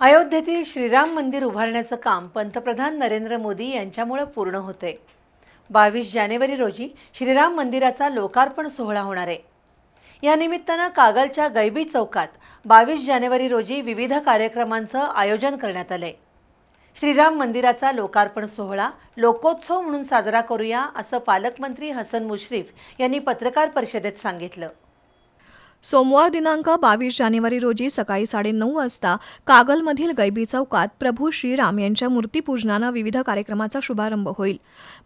अयोध्येतील श्रीराम मंदिर उभारण्याचं काम पंतप्रधान नरेंद्र मोदी यांच्यामुळे पूर्ण होते. बावीस जानेवारी रोजी श्रीराम मंदिराचा लोकार्पण सोहळा होणार आहे. या निमित्तानं कागलच्या गैबी चौकात बावीस जानेवारी रोजी विविध कार्यक्रमांचं आयोजन करण्यात आलंय. श्रीराम मंदिराचा लोकार्पण सोहळा लोकोत्सव म्हणून साजरा करूया असं पालकमंत्री हसन मुश्रीफ यांनी पत्रकार परिषदेत सांगितलं. सोमवार दिनांक बावीस जानेवारी रोजी सकाळी साडेनऊ वाजता कागलमधील गैबी चौकात प्रभू श्रीराम यांच्या मूर्तीपूजनानं विविध कार्यक्रमाचा शुभारंभ होईल.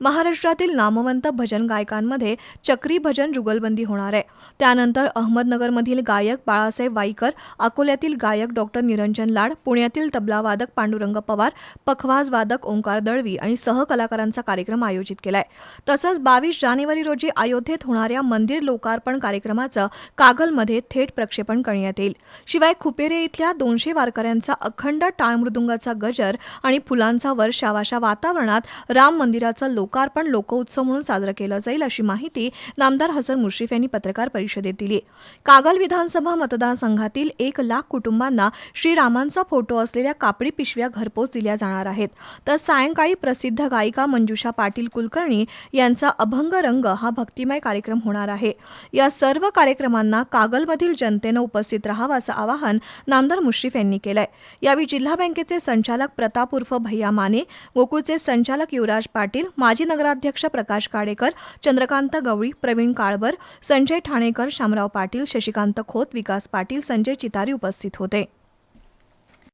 महाराष्ट्रातील नामवंत भजन गायकांमध्ये चक्री भजन जुगलबंदी होणार आहे. त्यानंतर अहमदनगरमधील गायक बाळासाहेब वाईकर अकोल्यातील गायक डॉक्टर निरंजन लाड पुण्यातील तबलावादक पांडुरंग पवार पखवाज वादक ओंकार दळवी आणि सहकलाकारांचा कार्यक्रम आयोजित केलाय. तसंच बावीस जानेवारी रोजी अयोध्येत होणाऱ्या मंदिर लोकार्पण कार्यक्रमाचं कागलमध्ये थेट प्रक्षेपण करण्यात येईल. शिवाय खुपेरे इथल्या दोनशे वारकऱ्यांचा अखंड टाळमृदुंगाचा गजर आणि फुलांचा वर्षाव अशा वातावरणात राम मंदिराचं लोकार्पण लोकोत्सव म्हणून साजरं केलं जाईल अशी माहिती नामदार हसन मुश्रीफ यांनी पत्रकार परिषदेत दिली. कागल विधानसभा मतदारसंघातील एक लाख कुटुंबांना श्रीरामांचा फोटो असलेल्या कापडी पिशव्या घरपोच दिल्या जाणार आहेत. तर सायंकाळी प्रसिद्ध गायिका मंजुषा पाटील कुलकर्णी यांचा अभंग रंग हा भक्तिमय कार्यक्रम होणार आहे. या सर्व कार्यक्रमांना कागलमधील जनतेनं उपस्थित राहावं असं आवाहन नामदार मुश्रीफ यांनी केलंय. यावेळी जिल्हा बँकेचे संचालक प्रताप उर्फ भैया माने गोकुळचे संचालक युवराज पाटील माजी नगराध्यक्ष प्रकाश काडेकर चंद्रकांत गवळी प्रवीण काळबर संजय ठाणेकर शामराव पाटील शशिकांत खोत विकास पाटील संजय चितारी उपस्थित होते.